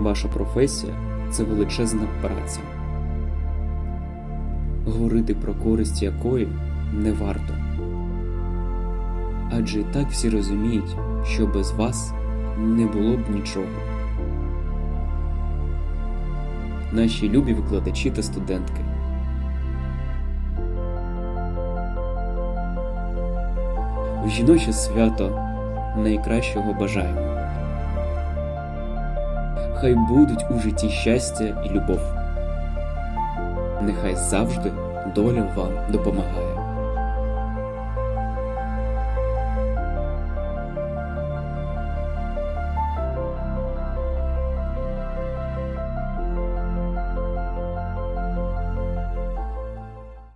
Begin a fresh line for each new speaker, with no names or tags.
Ваша професія це величезна праця, говорити про користь якої не варто. Адже і так всі розуміють, що без вас не було б нічого. Наші любі викладачі та студентки. В жіноче свято найкращого бажаємо. Хай будуть у житті щастя і любов. Нехай завжди доля вам допомагає.